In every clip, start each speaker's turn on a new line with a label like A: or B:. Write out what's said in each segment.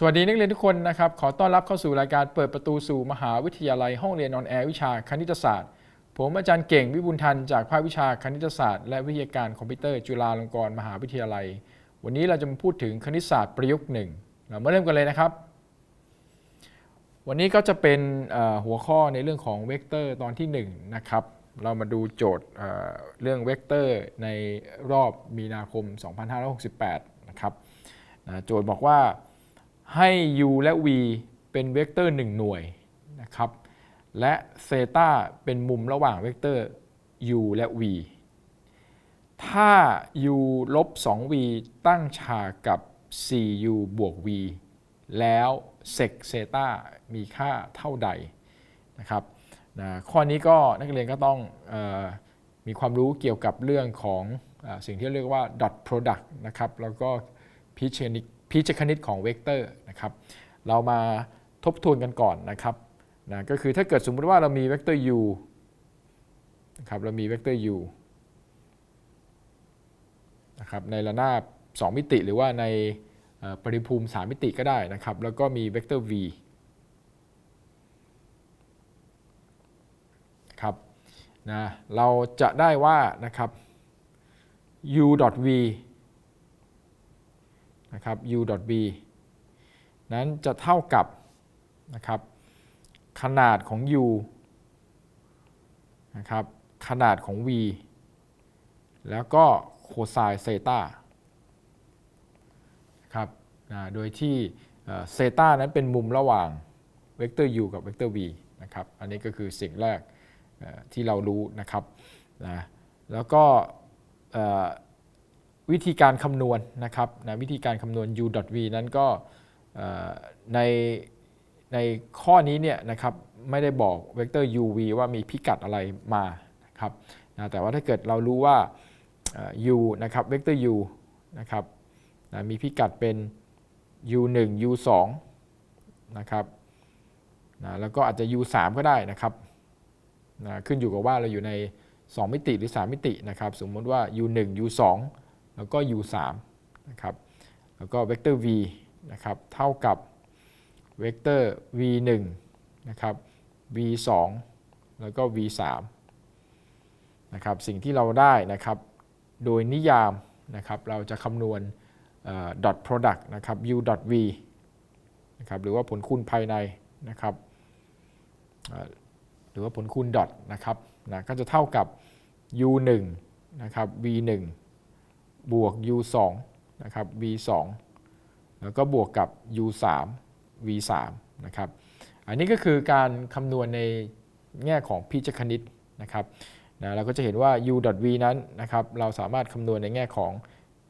A: สวัสดีนักเรียนทุกคนนะครับขอต้อนรับเข้าสู่รายการเปิดประตูสู่มหาวิทยาลัยห้องเรียนออนแอร์วิชาคณิตศาสตร์ ผมอาจารย์เก่งวิบูลย์ทันจากภาควิชาคณิตศาสตร์และวิทยาการคอมพิวเตอร์จุฬาลงกรณ์มหาวิทยาลัย วันนี้เราจะมาพูดถึงคณิตศาสตร์ประยุกต์หนึ่งเรามาเริ่มกันเลยนะครับ วันนี้ก็จะเป็นหัวข้อในเรื่องของเวกเตอร์ตอนที่1นะครับเรามาดูโจทย์เรื่องเวกเตอร์ในรอบมีนาคม 2568 นะครับนะโจทย์บอกว่า ให้ u และ v เป็นเวกเตอร์ 1 หน่วยนะครับและเซตาเป็นมุมระหว่างเวกเตอร์ u และ v ถ้า u ลบ 2v ตั้งฉากกับ 4u บวก v แล้วเซกเซตามีค่าเท่าใดนะครับนะข้อนี้ก็นักเรียนก็ต้องออมีความรู้เกี่ยวกับเรื่องของอสิ่งที่เรียกว่า dot product นะครับแล้วก็พิจคณิต พิจคณิตของเวกเตอร์นะครับเรามาทบทวนกันก่อนนะครับนะก็คือถ้าเกิดสมมุติว่าเรามีเวกเตอร์ u นะครับเรามีเวกเตอร์ u นะครับในระนาบ 2 มิติหรือว่าในปริภูมิ 3 มิติก็ได้นะครับ แล้วก็มีเวกเตอร์ v ครับนะเราจะได้ว่านะครับ u v นะครับ u v นั้นจะเท่ากับนะครับขนาดของ u นะครับขนาดของ v แล้วก็โคไซน์เซตาครับนะโดยที่เซตานั้นเป็นมุมระหว่างเวกเตอร์ u กับเวกเตอร์ v นะครับ อันนี้ก็คือสิ่งแรกที่เรารู้นะครับนะแล้วก็ วิธีการคำนวณนะครับนะวิธีการคำนวณ u v นั้นก็ในในข้อนี้เนี่ยนะครับไม่ได้บอกเวกเตอร์ uv ว่ามีพิกัดอะไรมานะครับนะแต่ว่าถ้าเกิดเรารู้ว่า u นะครับเวกเตอร์ u นะครับนะมีพิกัดเป็น u 1 u 2 นะครับนะแล้วก็อาจจะ u 3 ก็ได้นะครับนะขึ้นอยู่กับว่าเราอยู่ใน 2 มิติหรือ 3 มิตินะครับ สมมติว่า u 1 u 2 แล้วก็ u 3นะครับแล้วก็เวกเตอร์ v นะครับเท่ากับเวกเตอร์ v 1นะครับ v 2แล้วก็ v 3นะครับสิ่งที่เราได้นะครับโดยนิยามนะครับเราจะคำนวณ dot product นะครับ u dot v นะครับหรือว่าผลคูณภายในนะครับหรือว่าผลคูณ dot นะครับนะก็จะเท่ากับ u 1นะครับ v 1 บวก u 2นะครับ v 2แล้วก็บวกกับ u 3 v 3นะครับ อันนี้ก็คือการคำนวณในแง่ของพิจคณิตนะครับนะเราก็จะเห็นว่า u v นั้นนะครับเราสามารถคำนวณในแง่ของ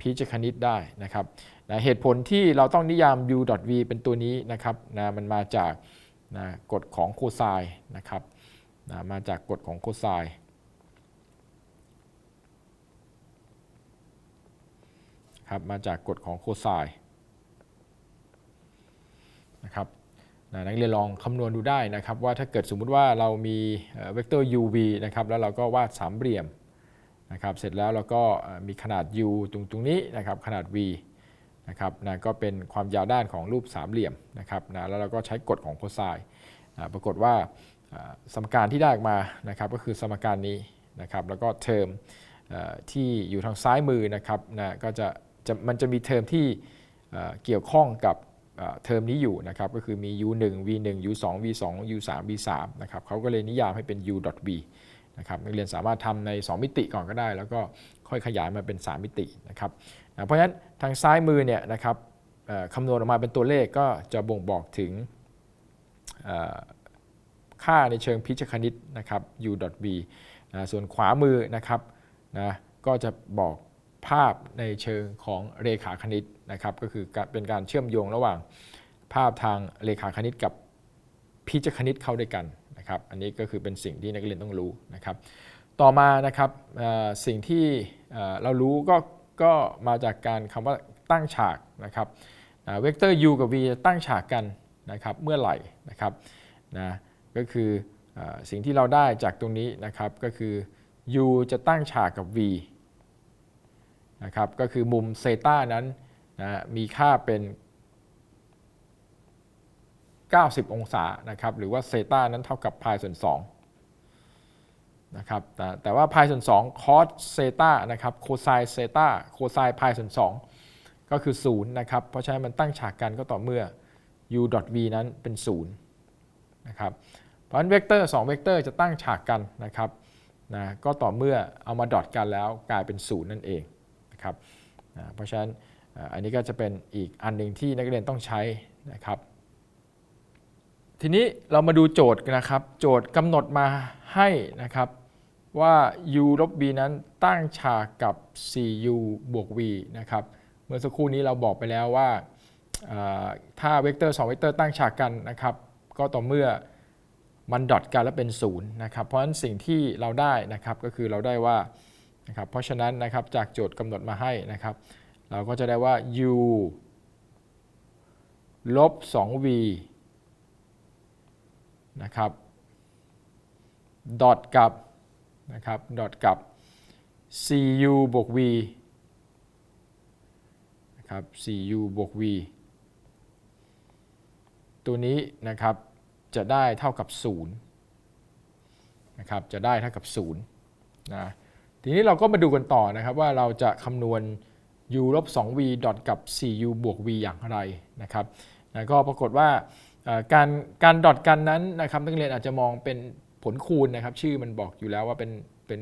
A: พิจคณิตได้นะครับนะเหตุผลที่เราต้องนิยาม u v เป็นตัวนี้นะครับนะมันมาจากนะกฎของโคไซน์นะครับนะมาจากกฎของโคไซน์ ครับมาจากกฎของโคไซน์นะครับนักเรียนลองคำนวณดูได้นะครับ ว่าถ้าเกิดสมมุติว่าเรามีเวกเตอร์ uv นะครับแล้วเราก็วาดสามเหลี่ยมนะครับเสร็จแล้วเราก็มีขนาด u ตรงตรงนี้นะครับขนาด v นะครับนะก็เป็นความยาวด้านของรูปสามเหลี่ยมนะครับนะแล้วเราก็ใช้กฎของโคไซน์ปรากฏว่าสมการที่ได้ออกมานะครับก็คือสมการนี้นะครับแล้วก็เทอมที่อยู่ทางซ้ายมือนะครับนะก็จะ จะมันจะมีเทอมที่เกี่ยวข้องกับเทอมนี้อยู่นะครับก็คือมี u1 v1 u2 v2 u3 v3 นะครับเขาก็เลยนิยามให้เป็น u v นะครับนักเรียนสามารถทำใน 2 มิติก่อนก็ได้ แล้วก็ค่อยขยายมาเป็น 3 มิตินะครับนะเพราะฉะนั้นทางซ้ายมือเนี่ยนะครับคำนวณออกมาเป็นตัวเลขก็จะบ่งบอกถึงค่าในเชิงพิจคณิตนะครับ u v นะส่วนขวามือนะครับนะก็จะบอก ภาพในเชิงของเรขาคณิตนะครับก็คือเป็นการเชื่อมโยงระหว่างภาพทางเรขาคณิตกับพิจคณิตเข้าด้วยกันนะครับอันนี้ก็คือเป็นสิ่งที่นักเรียนต้องรู้นะครับต่อมานะครับสิ่งที่เรารู้ก็ก็มาจากการคำว่าตั้งฉากนะครับเวกเตอร์ u กับ v จะตั้งฉากกันนะครับเมื่อไหร่นะครับนะก็คืออสิ่งที่เราได้จากตรงนี้นะครับก็คือ u จะตั้งฉากกับ v นะครับก็คือมุมเซตานั้นนะมีค่าเป็น 90 องศานะครับหรือว่าเซตานั้นเท่ากับพายส่วน2นะครับแต่แต่ว่าพายส่วน2คอสเซตานะครับโคไซเซตาโคไซพายส่วน2ก็คือ0นะครับเพราะฉะนั้นมันตั้งฉากกันก็ต่อเมื่อ u v นั้นเป็น0นะครับเพราะฉะนั้นเวกเตอร์2เวกเตอร์จะตั้งฉากกันนะครับนะก็ต่อเมื่อเอามาดอทกันแล้วกลายเป็น0นั่นเอง นะครับเพราะฉะนั้นอันนี้ก็จะเป็นอีกอันหนึ่งที่นักเรียนต้องใช้นะครับ ทีนี้เรามาดูโจทย์นะครับ โจทย์กำหนดมาให้นะครับว่า u ลบ v นั้นตั้งฉากกับ 4u บวก v นะครับ เมื่อสักครู่นี้เราบอกไปแล้วว่าอ่าถ้าเวกเตอร์2เวกเตอร์ตั้งฉากกันนะครับ ก็ต่อเมื่อมันดอทกันแล้วเป็น 0 นะครับ เพราะฉะนั้นสิ่งที่เราได้นะครับก็คือเราได้ว่า นะครับเพราะฉะนั้นนะครับจากโจทย์กำหนดมาให้นะครับ เราก็จะได้ว่า u ลบ 2v นะครับดอทกับนะครับดอทกับ cu บวก v นะครับ cu บวก v ตัวนี้นะครับจะได้เท่ากับ 0 นะครับ จะได้เท่ากับ 0 นะ ทีนี้เราก็มาดูกันต่อนะครับว่าเราจะคำนวณ u ลบ 2v ดอทกับ 4u บวก v อย่างไรนะครับนะก็ปรากฏว่าการการดอทกันนั้นนะครับนักเรียนอาจจะมองเป็นผลคูณนะครับ ชื่อมันบอกอยู่แล้วว่าเป็นเป็น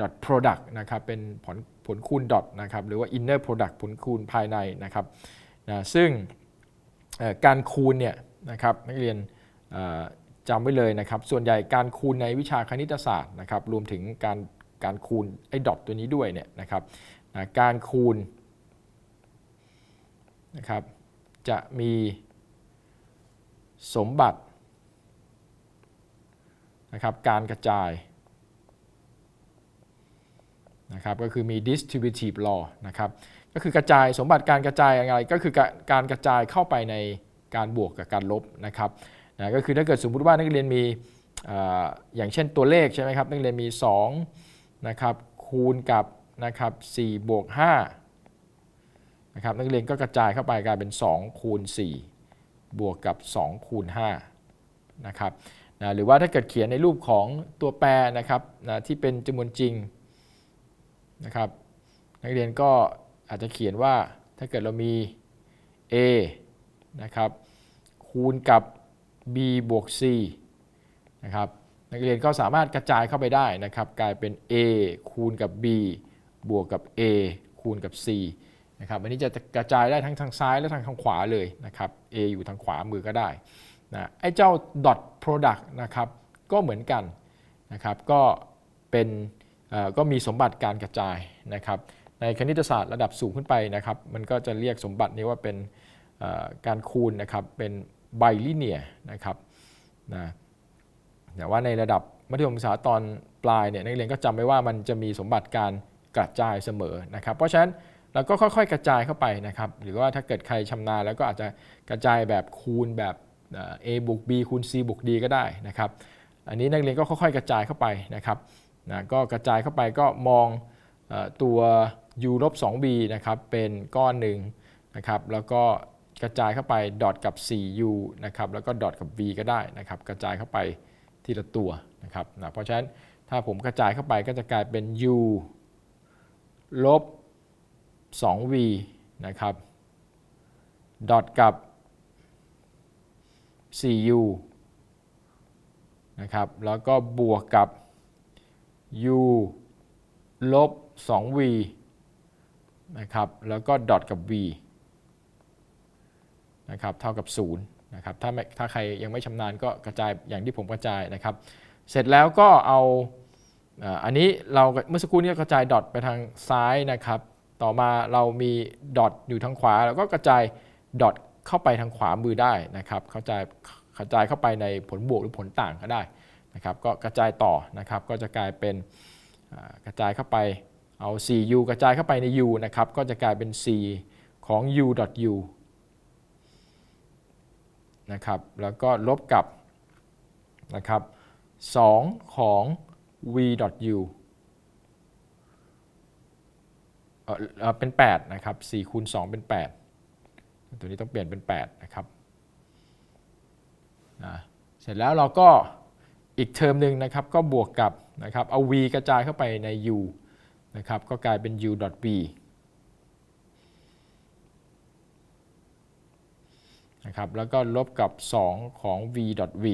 A: ดอท product นะครับเป็นผลผลคูณดอทนะครับหรือว่า inner product ผลคูณภายในนะครับนะซึ่งการคูณเนี่ยนะครับนักเรียนจำไว้เลยนะครับ ส่วนใหญ่การคูณในวิชาคณิตศาสตร์นะครับรวมถึงการ การคูณไอ้ดอทตัวนี้ด้วยเนี่ยนะครับนะการคูณนะครับจะมีสมบัตินะครับการกระจายนะครับก็คือมี distributive law นะครับก็คือกระจายสมบัติการกระจายอะไรก็คือการกระจายเข้าไปในการบวกกับการลบนะครับนะก็คือถ้าเกิดสมมุติว่านักเรียนมีอออย่างเช่นตัวเลขใช่ไหมครับนักเรียนมี 2 นะครับคูณกับนะครับ4บวก5นะครับนักเรียนก็กระจายเข้าไปกลายเป็น 2 คูณ 4 บวกกับ 2 คูณ5นะครับนะหรือว่าถ้าเกิดเขียนในรูปของตัวแปรนะครับนะที่เป็นจำนวนจริงนะครับนักเรียนก็อาจจะเขียนว่าถ้าเกิดเรามี a นะครับคูณกับ b บวก c นะครับ นักเรียนก็สามารถกระจายเข้าไปได้นะครับ กลายเป็น a คูณกับ b บวกกับ a คูณกับ c นะครับอันนี้จะกระจายได้ทั้งทางซ้ายและทางทางขวาเลยนะครับ a อยู่ทางขวามือก็ได้นะไอ้เจ้า dot product นะครับก็เหมือนกันนะครับก็เป็นก็มีสมบัติการกระจายนะครับในคณิตศาสตร์ระดับสูงขึ้นไปนะครับ มันก็จะเรียกสมบัตินี้ว่าเป็นการคูณนะครับเป็นไบลิเนียนะครับนะ แต่ว่าในระดับมัธยมศึกษาตอนปลายเนี่ยนักเรียนก็จำไว้ว่ามันจะมีสมบัติการกระจายเสมอนะครับ เพราะฉะนั้นเราก็ค่อยๆ กระจายเข้าไปนะครับ หรือว่าถ้าเกิดใครชำนาญแล้วก็อาจจะกระจายแบบคูณแบบ a บวก b คูณ c บวก d ก็ได้นะครับ อันนี้นักเรียนก็ค่อยๆ กระจายเข้าไปนะครับนะก็กระจายเข้าไปก็มองตัว u ลบ 2b นะครับเป็นก้อนหนึ่งนะครับแล้วก็กระจายเข้าไปดอทกับ 4u นะครับแล้วก็ดอทกับ v ก็ได้นะครับกระจายเข้าไป ทีละตัวนะครับนะเพราะฉะนั้นถ้าผมกระจายเข้าไปก็จะกลายเป็น u ลบ 2v นะครับดอทกับ 4u นะครับแล้วก็บวกกับ u ลบ 2v นะครับแล้วก็ดอทกับ v นะครับเท่ากับ 0 นะครับถ้าไม่ถ้าใครยังไม่ชำนาญก็กระจายอย่างที่ผมกระจายนะครับ เสร็จแล้วก็เอาอันนี้เราเมื่อสักครู่นี้กระจายดอทไปทางซ้ายนะครับ ต่อมาเรามีดอทอยู่ทางขวา แล้วก็กระจายดอทเข้าไปทางขวามือได้นะครับกระจายกระจายเข้าไปในผลบวกหรือผลต่างก็ได้นะครับ ก็กระจายต่อนะครับ ก็จะกลายเป็นกระจายเข้าไปเอา 4u กระจายเข้าไปใน u นะครับ ก็จะกลายเป็น 4 ของ u u นะครับแล้วก็ลบกับนะครับ2ของ v u เอ่อเอ่อเป็น8นะครับ4คูณ2เป็น 8 ตัวนี้ต้องเปลี่ยนเป็น8นะครับเสร็จแล้วเราก็อีกเทอมหนึ่งนะครับก็บวกกับนะครับเอา v กระจายเข้าไปใน u นะครับก็กลายเป็น u.v นะครับแล้วก็ลบกับ 2 ของ v v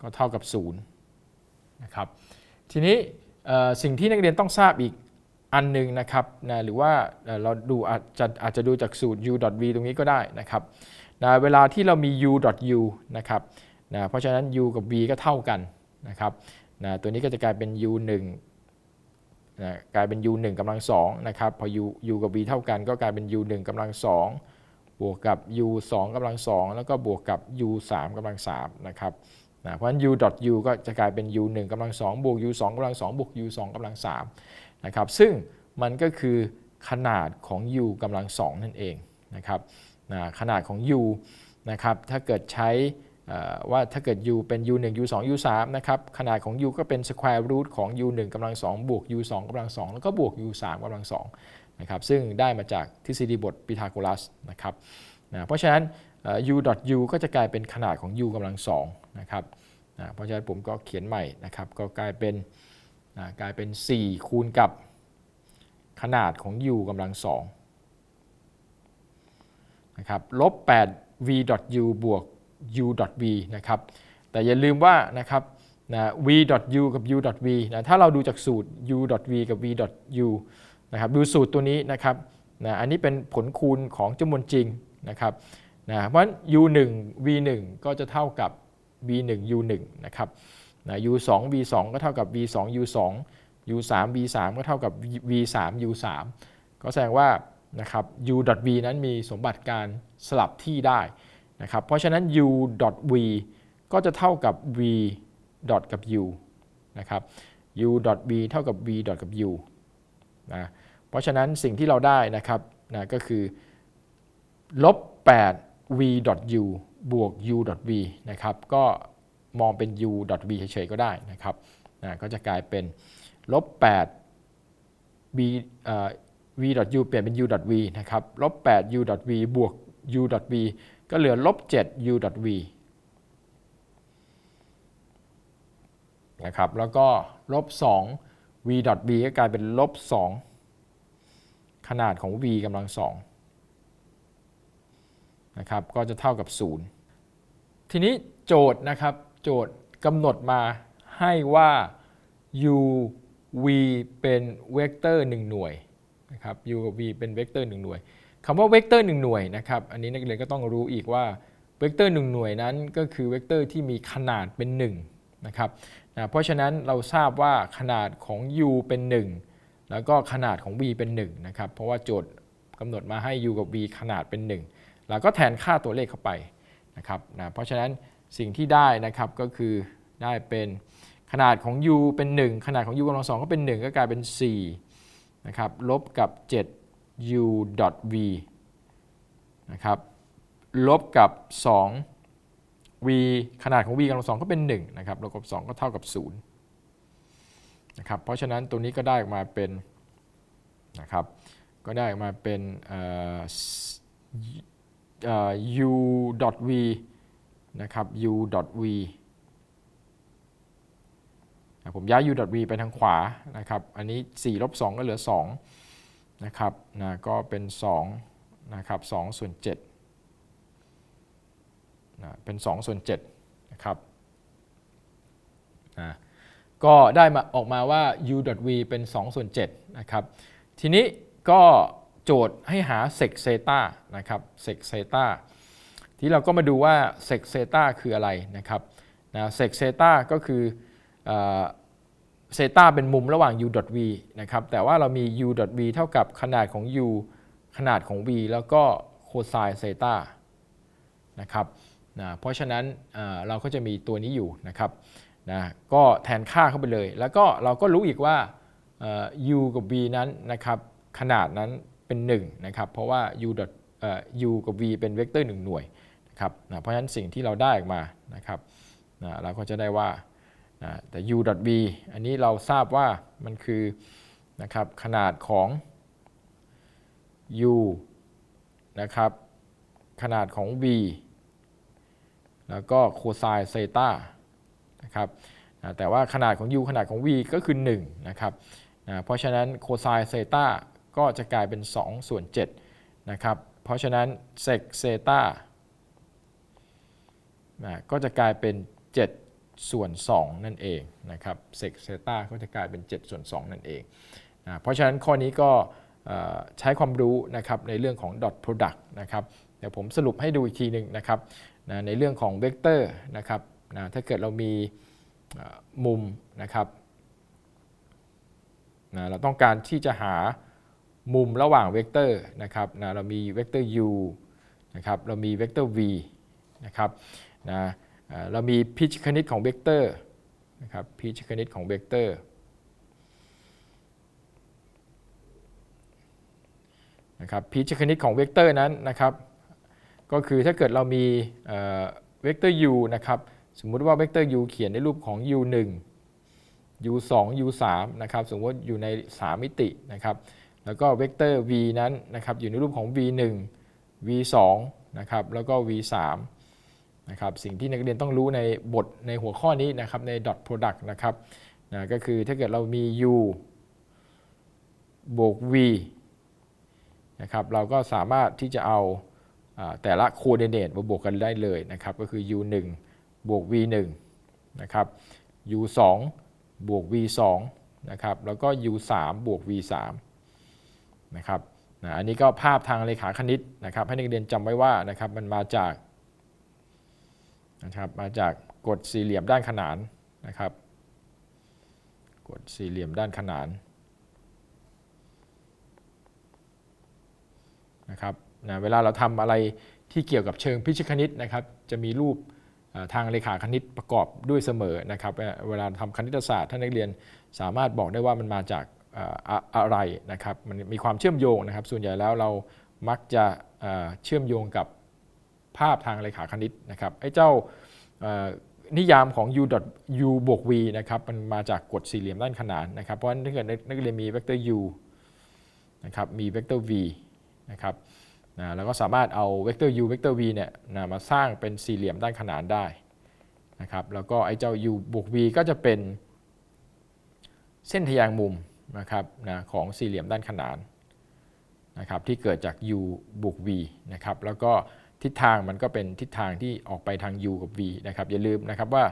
A: ก็เท่ากับ0นะครับทีนี้สิ่งที่นักเรียนต้องทราบอีกอันหนึ่งนะครับนะหรือว่าเอ่อเราดูอาจจะอาจจะดูจากสูตร u v ตรงนี้ก็ได้นะครับนะเวลาที่เรามี u u นะครับนะเพราะฉะนั้น u กับ v ก็เท่ากันนะครับนะตัวนี้ก็จะกลายเป็น u 1 นะกลายเป็น u 1กำลัง2นะครับพอ u u กับ v เท่ากันก็กลายเป็น u 1กำลัง2บวกกับ u 2กำลัง2แล้วก็บวกกับ u 3กำลัง3นะครับนะเพราะฉะนั้น u u ก็จะกลายเป็น u 1กำลัง2บวก u 2กำลัง2บวก u 2กำลัง3นะครับซึ่งมันก็คือขนาดของ u กำลัง2นั่นเองนะครับนะขนาดของ u นะครับถ้าเกิดใช้ ว่าถ้าเกิด u เป็น u 1 u 2 u 3นะครับ ขนาดของ u ก็เป็น square root ของ u 1กำลัง2บวก u 2กำลัง2แล้วก็บวก u 3กำลัง2นะครับ ซึ่งได้มาจากทฤษฎีบทพีทาโกรัสนะครับนะเพราะฉะนั้นเอ่อ u u ก็จะกลายเป็นขนาดของ u กำลัง2นะครับนะเพราะฉะนั้นผมก็เขียนใหม่นะครับ ก็กลายเป็นนะกลายเป็น 4 คูณกับขนาดของ u กำลัง2นะครับลบ8 v u บวก u v นะครับ แต่อย่าลืมว่านะครับนะ v u กับ u v นะถ้าเราดูจากสูตร u v กับ v u นะครับดูสูตรตัวนี้นะครับนะอันนี้เป็นผลคูณของจำนวนจริงนะครับนะเพราะฉะนั้น u 1 v 1 ก็จะเท่ากับ v 1 u 1 นะครับนะ u 2 v 2 ก็เท่ากับ v 2 u 2 u 3 v 3 ก็เท่ากับ v 3 u 3 ก็แสดงว่านะครับ u v นั้นมีสมบัติการสลับที่ได้ นะครับเพราะฉะนั้น u v ก็จะเท่ากับ v กับ u นะครับ u v เท่ากับ v กับ u นะเพราะฉะนั้นสิ่งที่เราได้นะครับนะก็คือลบ8 v u บวก u v นะครับก็มองเป็น u v เฉยๆก็ได้นะครับนะก็จะกลายเป็นลบ8 v เอ่อ v u เปลี่ยนเป็น u v นะครับลบ8 u v บวก u v ก็เหลือลบ7 u v นะครับ แล้วก็ลบ2 v v ก็กลายเป็นลบ2ขนาดของ v กำลัง2นะครับ ก็จะเท่ากับ 0 ทีนี้โจทย์นะครับ โจทย์กำหนดมาให้ว่า u v เป็นเวกเตอร์ 1 หน่วยนะครับ u กับ v เป็นเวกเตอร์ 1 หน่วย คำว่าเวกเตอร์1หน่วยนะครับอันนี้นักเรียนก็ต้องรู้อีกว่าเวกเตอร์1หน่วยนั้นก็คือเวกเตอร์ที่มีขนาดเป็น1นะครับนะเพราะฉะนั้นเราทราบว่าขนาดของ u เป็น 1 แล้วก็ขนาดของ v เป็น1นะครับเพราะว่าโจทย์กำหนดมาให้ u กับ v ขนาดเป็น 1 แล้วก็แทนค่าตัวเลขเข้าไปนะครับนะเพราะฉะนั้นสิ่งที่ได้นะครับก็คือได้เป็นขนาดของ u เป็น 1 ขนาดของ u กำลังสองก็เป็น 1 ก็กลายเป็น4นะครับลบกับ 7 u v นะครับลบกับ 2 v ขนาดของ v กำลังสองก็เป็น1นะครับลบกับ 2 ก็เท่ากับ0นะครับเพราะฉะนั้นตัวนี้ก็ได้ออกมาเป็นนะครับก็ได้ออกมาเป็นเอ่อ u v นะครับ u v ผมย้าย u v ไปทางขวานะครับ อันนี้4ลบ2ก็เหลือ 2 นะครับนะก็เป็น2นะครับ2ส่วน7นะเป็น2ส่วน7นะครับนะก็ได้มาออกมาว่า u v เป็น2ส่วน7นะครับทีนี้ก็โจทย์ให้หาเซกเซตานะครับเซกเซตาที่เราก็มาดูว่าเซกเซตาคืออะไรนะครับนะเซกเซตาก็คือ เซตาเป็นมุมระหว่าง u v นะครับแต่ว่าเรามี u v เท่ากับขนาดของ u ขนาดของ v แล้วก็โคไซน์เซตานะครับนะเพราะฉะนั้นเราก็จะมีตัวนี้อยู่นะครับนะก็แทนค่าเข้าไปเลย แล้วก็เราก็รู้อีกว่า u กับ v นั้นนะครับขนาดนั้นเป็น1นะครับเพราะว่า u u กับ v เป็นเวกเตอร์1หน่วยนะครับนะเพราะฉะนั้นสิ่งที่เราได้ออกมานะครับนะเราก็จะได้ว่า แต่ u v อันนี้เราทราบว่ามันคือนะครับขนาดของ u นะครับขนาดของ v แล้วก็โคไซน์เซต้านะครับแต่ว่าขนาดของ u ขนาดของ v ก็คือ1นะครับเพราะฉะนั้นโคไซน์เซต้าก็จะกลายเป็น 2 ส่วน7นะครับเพราะฉะนั้นเซกเซต้าก็จะกลายเป็น 7 ส่วน 2 นั่นเองนะครับเซกเซตาก็จะกลายเป็น 7 ส่วน 2 นั่นเองอ่าเพราะฉะนั้นข้อนี้ก็ใช้ความรู้นะครับในเรื่องของ dot product นะครับเดี๋ยวผมสรุปให้ดูอีกทีหนึ่งนะครับนะในเรื่องของเวกเตอร์นะครับนะถ้าเกิดเรามีมุมนะครับนะเราต้องการที่จะหามุมระหว่างเวกเตอร์นะครับนะเรามีเวกเตอร์ u นะครับเรามีเวกเตอร์ v นะครับนะ เรามีพิชคณิตของเวกเตอร์นะครับพิชคณิตของเวกเตอร์นะครับพิชคณิตของเวกเตอร์นั้นนะครับก็คือถ้าเกิดเรามีเวกเตอร์ u นะครับสมมุติว่าเวกเตอร์ u เขียนในรูปของ u 1 u 2 u 3นะครับสมมติว่าอยู่ใน 3 มิตินะครับแล้วก็เวกเตอร์ v นั้นนะครับอยู่ในรูปของ v 1 v 2นะครับแล้วก็ v 3 นะครับสิ่งที่นักเรียนต้องรู้ในบทในหัวข้อนี้นะครับใน dot product นะครับนะก็คือถ้าเกิดเรามี u บวก v นะครับเราก็สามารถที่จะเอาแต่ละโคเดเนตมาบวกกันได้เลยนะครับก็คือ u 1บวก v 1นะครับ u 2บวก v 2นะครับแล้วก็ u 3บวก v 3นะครับนะอันนี้ก็ภาพทางเลขาคณิตนะครับให้นักเรียนจำไว้ว่านะครับมันมาจาก นะครับมาจากกฎสี่เหลี่ยมด้านขนานนะครับกฎสี่เหลี่ยมด้านขนานนะครับนะเวลาเราทำอะไรที่เกี่ยวกับเชิงพิชิตคณิตนะครับ จะมีรูปทางเลขาคณิตประกอบด้วยเสมอนะครับ เวลาทำคณิตศาสตร์ท่านนักเรียนสามารถบอกได้ว่ามันมาจากอะไรนะครับ มันมีความเชื่อมโยงนะครับ ส่วนใหญ่แล้วเรามักจะเชื่อมโยงกับ ภาพทางเลขาคณิตนะครับไอ้เจ้านิยามของ u u บวก v นะครับมันมาจากกฎสี่เหลี่ยมด้านขนานนะครับเพราะฉะนั้นถ้าเกิดนักเรียนมีเวกเตอร์ u นะครับมีเวกเตอร์ v นะครับนะแล้วก็สามารถเอาเวกเตอร์ u เวกเตอร์ v เนี่ยนะมาสร้างเป็นสี่เหลี่ยมด้านขนานได้นะครับแล้วก็ไอ้เจ้า u บวก v ก็จะเป็นเส้นทะแยงมุมนะครับนะของสี่เหลี่ยมด้านขนานนะครับที่เกิดจาก u บวก v นะครับแล้วก็ ทิศทางมันก็เป็นทิศทางที่ออกไปทาง u กับ v นะครับอย่าลืมนะครับว่า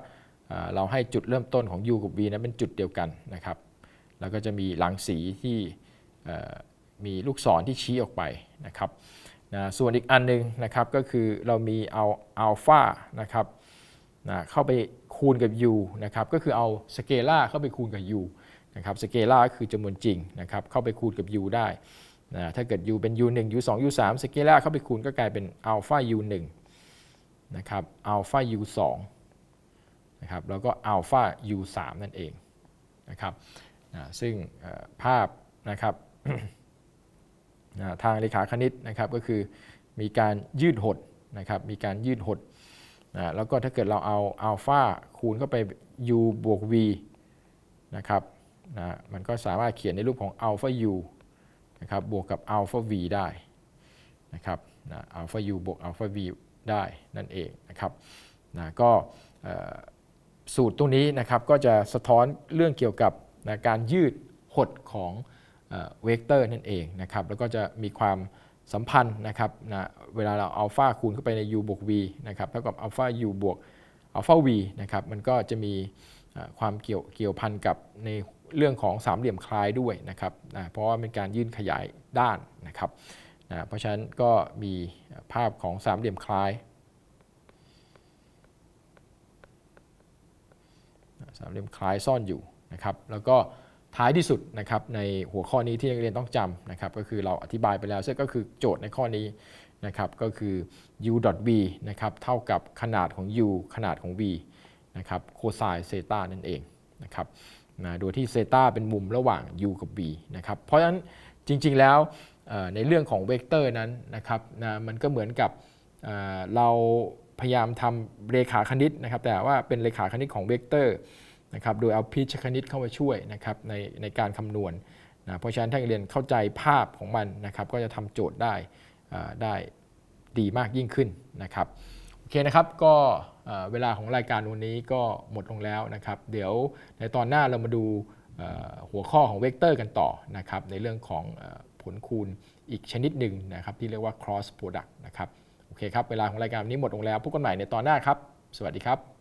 A: เราให้จุดเริ่มต้นของ u กับ v นั้นเป็นจุดเดียวกันนะครับแล้วก็จะมีหลังสีที่มีลูกศรที่ชี้ออกไปนะครับนะส่วนอีกอันหนึงนะครับก็คือเรามีเอาอัลฟานะครับนะเข้าไปคูณกับ u นะครับก็คือเอาสเกลาเข้าไปคูณกับ u นะครับสเกลาคือจำนวนจริงนะครับเข้าไปคูณกับ u ได้ นะถ้าเกิด u เป็น u 1 u 2 u 3สเกล่าเข้าไปคูณก็กลายเป็นอัลฟา u 1นะครับอัลฟา u 2นะครับแล้วก็อัลฟา u 3นั่นเองนะครับนะซึ่งภาพนะครับนะทางเลขาคณิตนะครับก็คือมีการยืดหดนะครับมีการยืดหดนะแล้วก็ถ้าเกิดเราเอาอัลฟาคูณเข้าไป u บวก v นะครับนะมันก็สามารถเขียนในรูปของอัลฟา u นะครับบวกกับอัลฟา v ได้นะครับนะอัลฟา u บวกอัลฟา v ได้นั่นเองนะครับนะก็สูตรตรงนี้นะครับก็จะสะท้อนเรื่องเกี่ยวกับนะการยืดหดของเวกเตอร์นั่นเองนะครับแล้วก็จะมีความสัมพันธ์นะครับนะเวลาเราอัลฟาคูณเข้าไปใน u บวก v นะครับเท่ากับอัลฟา u บวกอัลฟา v นะครับมันก็จะมีความเกี่ยวเกี่ยวพันกับใน เรื่องของสามเหลี่ยมคล้ายด้วยนะครับนะเพราะว่าเป็นการยื่นขยายด้านนะครับนะเพราะฉะนั้นก็มีภาพของสามเหลี่ยมคล้ายสามเหลี่ยมคล้ายซ่อนอยู่นะครับแล้วก็ท้ายที่สุดนะครับในหัวข้อนี้ที่นักเรียนต้องจำนะครับก็คือเราอธิบายไปแล้วซึ่งก็คือโจทย์ในข้อนี้นะครับก็คือ u v นะครับเท่ากับขนาดของ u ขนาดของ v นะครับโคไซน์เซตานั่นเองนะครับ นะโดยที่เซตาเป็นมุมระหว่าง u กับ v นะครับเพราะฉะนั้นจริงๆแล้วในเรื่องของเวกเตอร์นั้นนะครับนะมันก็เหมือนกับเราพยายามทำเรขาคณิตนะครับแต่ว่าเป็นเรขาคณิตของเวกเตอร์นะครับโดยเอาพิชคณิตเข้ามาช่วยนะครับในในการคำนวณนะเพราะฉะนั้นถ้าเรียนเข้าใจภาพของมันนะครับก็จะทำโจทย์ได้ได้ดีมากยิ่งขึ้นนะครับโอเคนะครับก็ เวลาของรายการวันนี้ก็หมดลงแล้วนะครับ เดี๋ยวในตอนหน้าเรามาดูหัวข้อของเวกเตอร์กันต่อนะครับในเรื่องของผลคูณอีกชนิดหนึ่งนะครับที่เรียกว่า cross product นะครับ โอเคครับ เวลาของรายการวันนี้หมดลงแล้วพบกันใหม่ในตอนหน้าครับ สวัสดีครับ